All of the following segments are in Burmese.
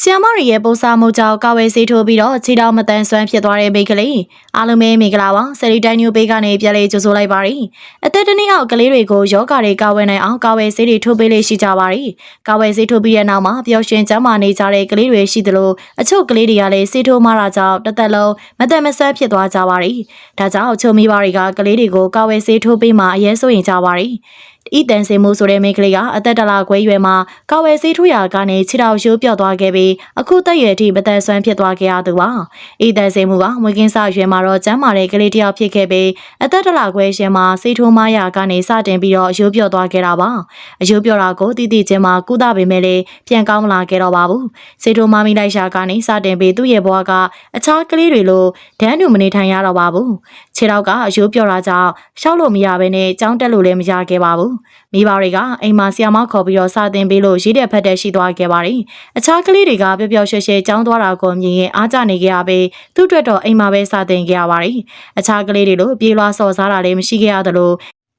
ဆီယမရီရဲ့ပိုးစားမှုကြောင့်ကာဝယ်ဆေးထိုးပြီးတော့ခြေထောက်မတန်ဆွမ်းဖြစ်သွားတဲ့မိန်းကလေးအားလုံးပဲမင်္ဂလာပါဆယ်ရီတိုင်းညိုဘေးကနေပြန်လေးကြိုဆိုလိုက်ပါရစေအသက်တစ်နှစ်အောက်ကလေးတွေကိုယောဂါတွေကာဝယ်နိုင်အောင်ကာဝယ်ဆေးတွေထိုးပေးလေးရှိကြပါရစေကာဝယ်ဆေးထိုးပြီးတဲ့နောက်မှာပျော်ရွှင်ကျန်းမာနေကြတဲ့ကလေးတွေရှိသလိုအချို့ကလေးတွေကလည်းဆေးထိုးမှတာကြောင့်တစ်သက်လုံးမတန်မဆန်းဖြစ်သွားကြပါရစေဒါကြောင့်အချို့မိဘတွေကကလေးတွေကိုကာဝယ်ဆေးထိုးပေးမှအရေးဆိုရင်ကြပါရစေ ဤတန်စင်မှုဆိုတဲ့မိန်းကလေးကအသက်တလခွဲရွယ်မှာကာဝယ်ဆေးထိုးရာကနေခြေထောက်ရိုးပြော့သွားခဲ့ပြီးအခုတက်ရွယ်ထိမတန်ဆွမ်းဖြစ်သွားခဲ့ရသူပါဤတန်စင်မှုကမွေးကင်းစရွယ်မှာတော့ကျန်းမာတဲ့ကလေးတစ်ယောက်ဖြစ်ခဲ့ပြီးအသက်တလခွဲရှင်မှာဆေးထိုးမရာကနေစတင်ပြီးတော့ရိုးပြော့သွားခဲ့တာပါအရိုးပြော့တာကိုတည်တည်ချင်းမှာကုသပေမဲ့လည်းပြန်ကောင်းမလာခဲ့တော့ပါဘူးဆေးထိုးမမိလိုက်ရှာကနေစတင်ပြီးသူ့ရဲ့ဘဝကအခြားကလေးတွေလိုဒန်းတူမနေထိုင်ရတော့ပါဘူးခြေထောက်ကအရိုးပြော့တာကြောင့်ရှောက်လို့မရဘဲနဲ့ကြောင်းတက်လို့လည်းမရခဲ့ပါဘူးမိဘတွေကအိမ်မှာဆီယာမခေါ်ပြီးတော့စာသင်ပေးလို့ရေးတဲ့ဖက်တဲ့ရှိသွားခဲ့ပါတယ်။အခြားကလေးတွေကပျော်ပျော်ရွှင်ရွှင်ကြောင်းသွားတာကိုမြင်ရင်အားကြနေကြရပေသူ့အတွက်တော့အိမ်မှာပဲစာသင်ခဲ့ရပါတယ်။အခြားကလေးတွေလိုပြေးလွှားစော်စားတာလည်းမရှိခဲ့ရသလို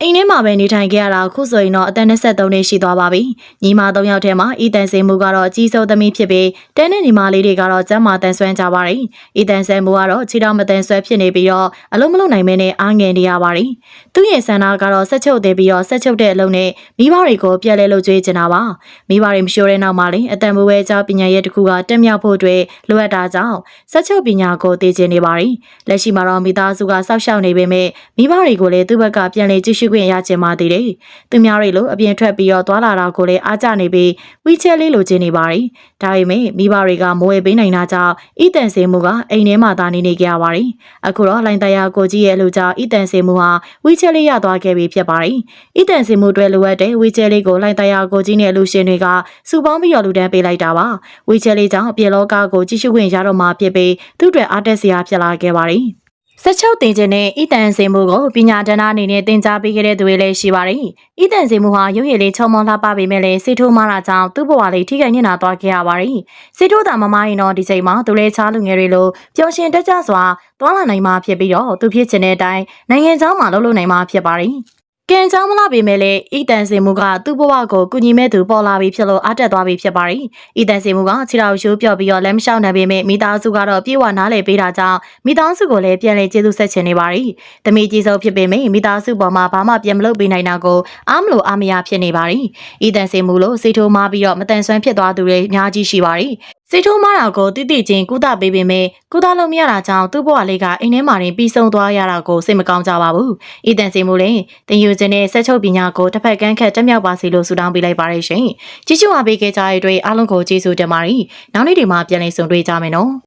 အိမ်ထဲမှာပဲနေထိုင်ခဲ့ရတာခုဆိုရင်တော့အသက်23နှစ်ရှိသွားပါပြီ။ညီမ၃ယောက်ထဲမှာအီတန်စင်မှုကတော့အကြီးဆုံးသမီးဖြစ်ပြီးတဲနဲ့ညီမလေးတွေကတော့ကျမ်းမာတန်ဆွမ်းကြပါတယ်။အီတန်စင်မှုကတော့ခြေထောက်မတန်ဆွဲဖြစ်နေပြီးတော့အလုံးမလုံးနိုင်မဲနဲ့အားငယ်နေရပါတယ်။သူ့ရဲ့ဆန္ဒကတော့ဆက်ချုပ်သေးပြီးတော့ဆက်ချုပ်တဲ့အလုံးနဲ့မိဘတွေကိုပြက်လဲလို့ကြွေးချင်တာပါ။မိဘတွေမရှိုးတဲ့နောက်မှာလည်းအတန်မွေးဝဲကြောပညာရဲ့တစ်ခုကတက်မြောက်ဖို့အတွက်လိုအပ်တာကြောင့်ဆက်ချုပ်ပညာကိုသိချင်နေပါတယ်။လက်ရှိမှာတော့မိသားစုကစောက်ရှောက်နေပေမဲ့မိဘတွေကိုလည်းသူ့ဘက်ကပြန်လဲကြည့်ရှုခွင့်ရချင်ပါသေးတယ်။သူများတွေလိုအပြင်ထွက်ပြီးတော့သွာလာတာကိုလည်းအားကြနေပြီးဝီချဲလေးလိုချင်နေပါတယ်။ဒါပေမဲ့မိဘတွေကမဝယ်ပေးနိုင်တာကြောင့်ဤတန်စင်မှုကအိမ်ထဲမှာသာနေနေကြရပါတယ်။အခုတော့လိုင်တရားကိုကြီးရဲ့အလိုကြောင့်ဤတန်စင်မှုဟာဝီချဲလေးရသွားခဲ့ပြီဖြစ်ပါတယ်။ဤတန်စင်မှုအတွက်လိုအပ်တဲ့ဝီချဲလေးကိုလိုင်တရားကိုကြီးနဲ့လူရှင်တွေကစုပေါင်းပြီးတော့လူတန်းပေးလိုက်တာပါ။ဝီချဲလေးကြောင့်အပြေလောကကိုကြည့်ရှုခွင့်ရတော့မှာဖြစ်ပြီးသူ့အတွက်အားတက်စရာဖြစ်လာခဲ့ပါတယ်။ ဆက်ချုပ်တင်ခြင်းနဲ့ဤတန်စင်မှုကိုပညာတနာအနေနဲ့တင် जा ပေးခဲ့တဲ့သူတွေလည်းရှိပါတယ်။ဤတန်စင်မှုဟာရုပ်ရည်လေးချုံမောလှပပေမဲ့လည်းစေထိုးမတာကြောင့်သူ့ဘဝလေးထိခိုက်နေတာသွားခဲ့ရပါတယ်။စေထိုးတာမမရင်တော့ဒီချိန်မှာသူလည်းချားလူငယ်တွေလိုပျော်ရွှင်တက်ကြစွာသွားလာနိုင်မှာဖြစ်ပြီးတော့သူဖြစ်ချင်တဲ့အတိုင်းနိုင်ငံเจ้าမှာလှုပ်လို့နိုင်မှာဖြစ်ပါတယ်။ ကံကြောင်းမလာပေမဲ့လည်းဤတန်စင်မှုကသူ့ဘဝကိုကုညီမဲ့သူပေါ်လာပြီးဖြစ်လို့အတက်သွားပြီးဖြစ်ပါတယ်။ဤတန်စင်မှုကခြေတော်ရိုးပြော့ပြီးတော့လက်မလျှောက်နိုင်ပေမဲ့မိသားစုကတော့ပြေဝနားလည်ပေးတာကြောင့်မိသားစုကိုလည်းပြန်လည်ကျေးဇူးဆက်ချင်နေပါတယ်။တမီကြီးစုပ်ဖြစ်ပေမဲ့မိသားစုပေါ်မှာဘာမှပြန်မလုပ်ပေးနိုင်တာကိုအားမလို့အားမရဖြစ်နေပါတယ်။ဤတန်စင်မှုလို့စေထိုးမားပြီးတော့မတန်ဆွမ်းဖြစ်သွားသူတွေအများကြီးရှိပါတယ်။စေထိုးမားတာကိုတိတိချင်းကုသပေးပေမဲ့ကုသလို့မရတာကြောင့်သူ့ဘဝလေးကအိမ်ထဲမှာတင်ပြီးဆုံးသွားရတာကိုစိတ်မကောင်းကြပါဘူး။ဤတန်စင်မှုလည်းတင်ယူခြင်းနဲ့ဆက်ချုပ်ပညာကိုတစ်ဖက်ကန်းခတ်တက်မြောက်ပါစေလို့ဆုတောင်းပေးလိုက်ပါရရှင်။ကြည့်ရှုအားပေးခဲ့ကြတဲ့အတွက်အားလုံးကိုကျေးဇူးတင်ပါတယ်။နောက်နေ့ဒီမှာပြန်လည်ဆုံတွေ့ကြမယ်နော်။